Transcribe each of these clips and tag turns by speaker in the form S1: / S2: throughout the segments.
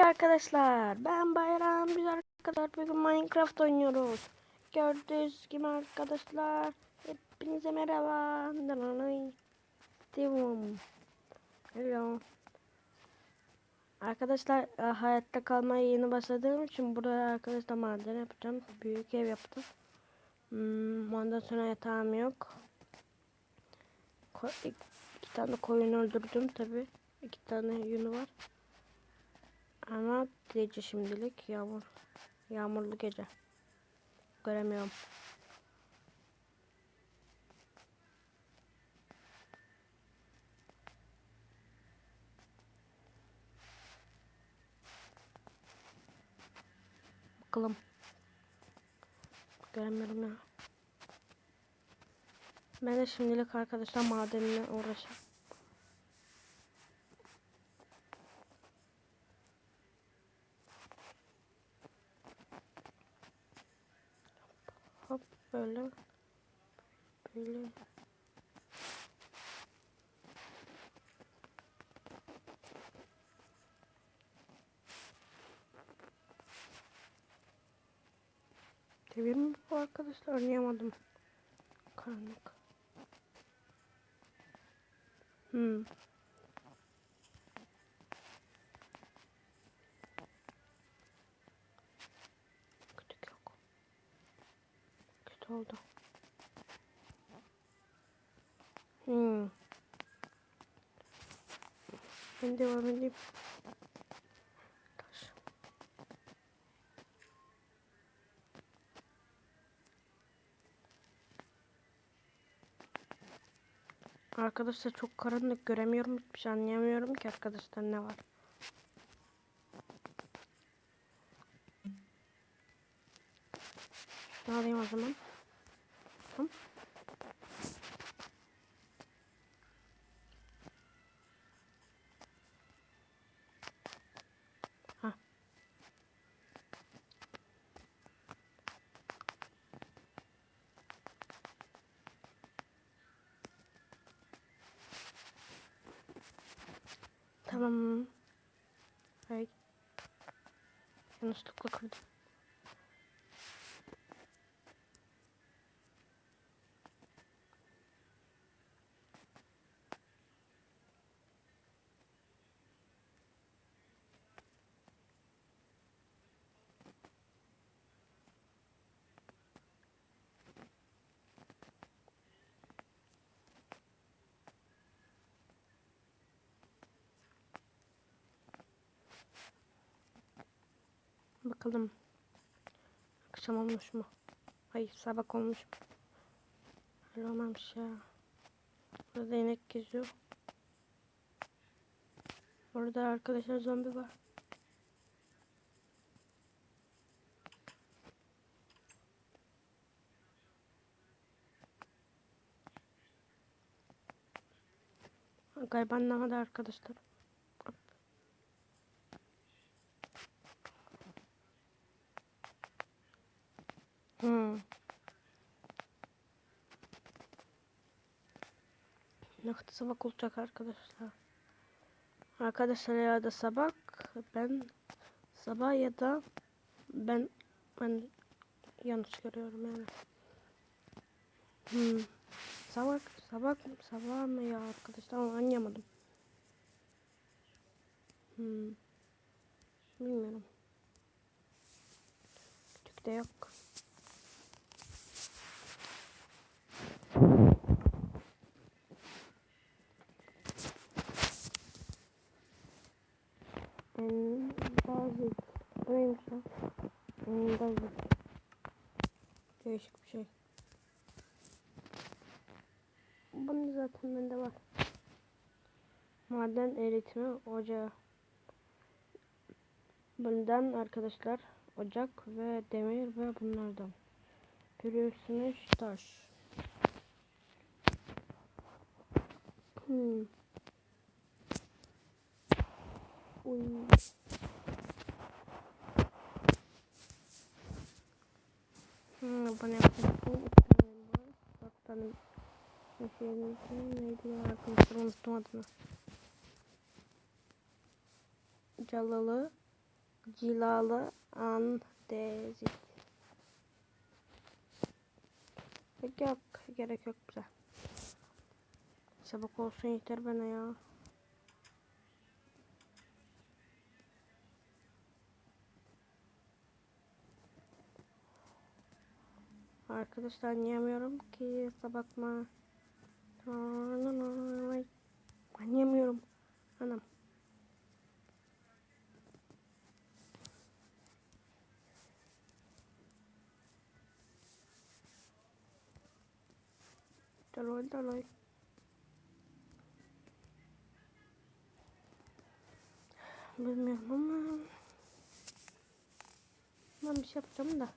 S1: Merhaba arkadaşlar. Ben Bayram. Biz arkadaşlar bugün Minecraft oynuyoruz. Gördüğünüz gibi arkadaşlar. Hepinize merhaba. Devam. Hello. Arkadaşlar e, hayatta kalmaya yeni başladığım için burada arkadaşlar maden yapacağım. Büyük ev yaptım. Hmm, ondan sonra yatağım yok. Ko iki tane koyun öldürdüm tabi. İki tane yünü var. Ama gece şimdilik yağmur. Yağmurlu gece. Göremiyorum. Bakalım. Göremiyorum ya. Ben de şimdilik arkadaşlar madenle uğraşayım. Hop böyle. Böyle. Devir mi bu arkadaşlar? Anlayamadım. Karanlık. Hmm. Kütük yok. Oldu. Hmm. Ben devam edeyim. Taş. Arkadaşlar çok karanlık göremiyorum. Hiçbir şey anlayamıyorum ki arkadaşlar ne var. Ne alayım o zaman? Tamam. Ha. Tamam. Ay. Yanlışlıkla kırdım. Bakalım. Akşam olmuş mu? Hayır sabah olmuş mu? Öyle olmamış ya. Burada inek geziyor. Orada arkadaşlar zombi var. Galiba anlamadı arkadaşlar. Hmm. Ne kadar sabah olacak arkadaşlar. Arkadaşlar ya da sabah ben sabah ya da ben ben yanlış görüyorum yani. Hmm. Sabah sabah sabah mı ya arkadaşlar anlayamadım. Hmm. Bilmiyorum. Küçük de yok. Bu neymiş lan? Endazit. Değişik bir şey. Bunu zaten bende var. Maden eritimi ocağı. Bundan arkadaşlar ocak ve demir ve bunlardan. Pürüzsünüz taş. Hmm. Uy. Hmm, bana yapmıştım. İki tane var. Dört tane şeyin neydi arkadaşlar unuttum adını. Calalı Cilalı andezit. Yok gerek yok bize. Çabuk olsun yeter bana ya. Arkadaşlar yiyemiyorum ki. Ben yemiyorum. Anam. Daloy daloy. Bilmiyorum ama ben bir şey yapacağım da.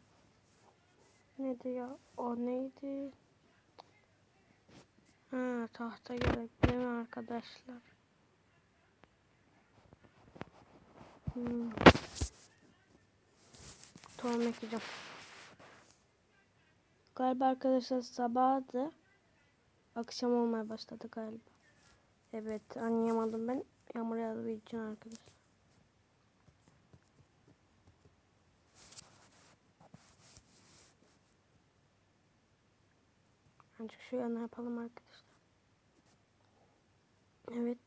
S1: Neydi ya? O neydi? Ha tahta gerek değil mi arkadaşlar? Hmm. Tohum ekeceğim. Galiba arkadaşlar sabahdı. Akşam olmaya başladı galiba. Evet anlayamadım ben. Yağmur yağdığı için arkadaşlar. Ancak şu yana yapalım arkadaşlar. Evet.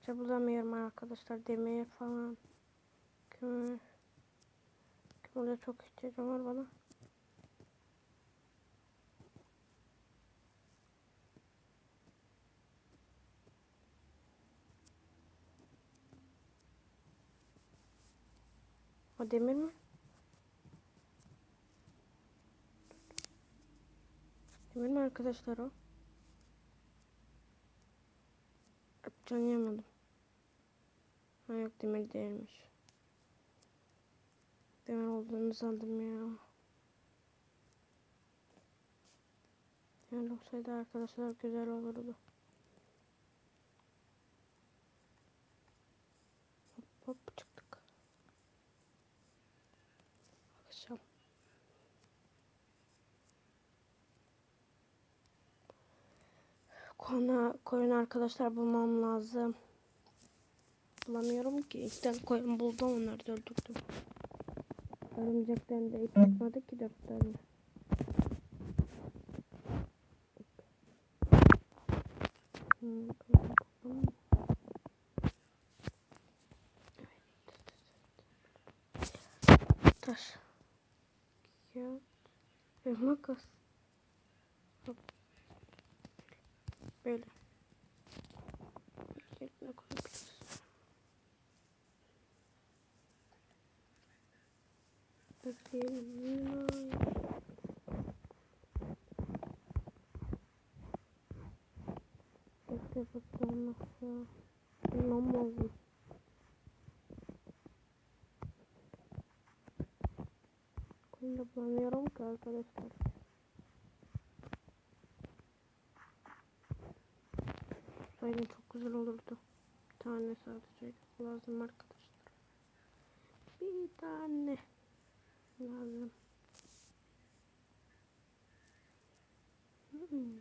S1: Hiç bulamıyorum arkadaşlar. Demir falan. Kömür. Kömürde çok ihtiyacım var bana. O demir mi? Mi arkadaşlar o? Can yemedim. Ha yok demir değilmiş. Demir olduğunu sandım ya. Yani olsaydı arkadaşlar güzel olurdu. Hop hop çıktık. Akşam. Kona, koyun arkadaşlar bulmam lazım. Bulamıyorum ki. İlk tane koyun buldum onları da. Örümcekten de ip tutmadı ki dört tane. Taş. Kağıt. Ve makas. Böyle. Yerine koyabiliriz. Bekleyelim. Bekle bakalım nasıl. Bilmem lazım. Koyun. Sayın çok güzel olurdu. Bir tane sadece lazım arkadaşlar. Bir tane lazım. Hmm.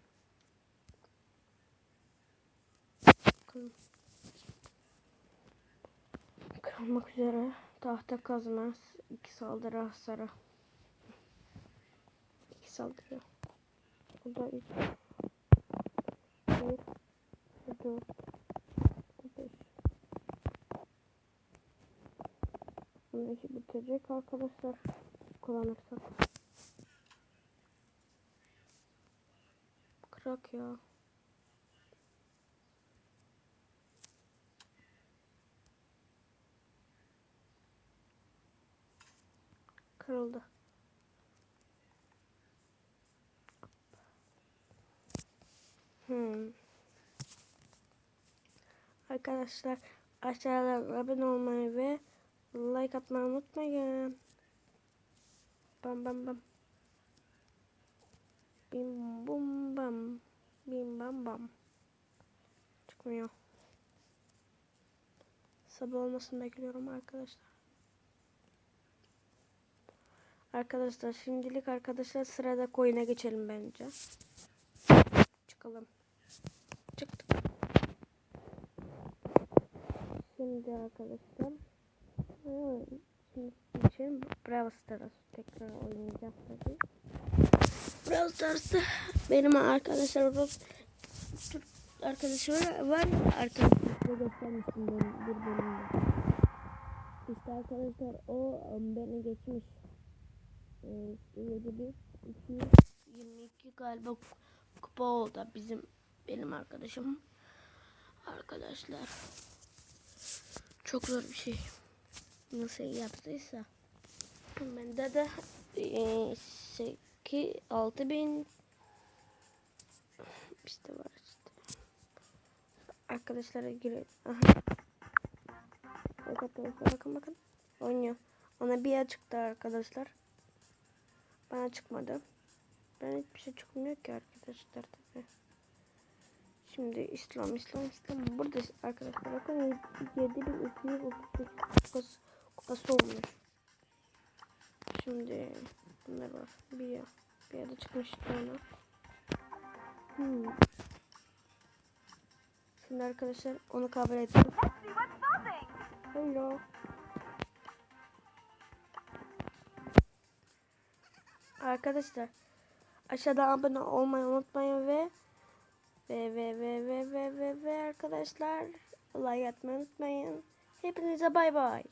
S1: Bakalım. Üzere. Tahta kazma. iki saldırı hasarı. İki saldırı. Bu da üç. Dört. Bu beş. Bunun işi bitirecek arkadaşlar. Kullanırsak. Kırak ya. Kırıldı. Hmm. Arkadaşlar aşağıda abone olmayı ve like atmayı unutmayın. Bam bam bam. Bim bum bam. Bim bam bam. Çıkmıyor. Sabah olmasını bekliyorum arkadaşlar. Arkadaşlar şimdilik arkadaşlar sırada koyuna geçelim bence. Çıkalım. Şimdi arkadaşlar hmm, şimdi için Brawl Stars tekrar oynayacağım tabii. Brawl Stars'ta benim arkadaşlar arkadaşım var. Arkadaşlar göstermiştim benim bir bölümde. İşte arkadaşlar o um, beni geçmiş. Ee, işte 7 222 galiba ku- kupa oldu bizim benim arkadaşım. Arkadaşlar çok zor bir şey. Nasıl yaptıysa. Bende de e, 8 6000 işte var işte. Arkadaşlara. Evet arkadaşlar bakın bakın. Oynuyor. Ona bir çıktı arkadaşlar. Bana çıkmadı. Ben hiçbir şey çıkmıyor ki arkadaşlar tabii. Şimdi İslam, İslam, İslam. Burada arkadaşlar bakın 7238 kupası, kupası olmuş. Şimdi bunlar var. Bir ya. Bir yerde çıkmış ona. Hmm. Şimdi arkadaşlar onu kabul ettim. Hello. Arkadaşlar aşağıda abone olmayı unutmayın ve ve ve ve ve ve ve, ve arkadaşlar like atmayı unutmayın. Hepinize bay bay.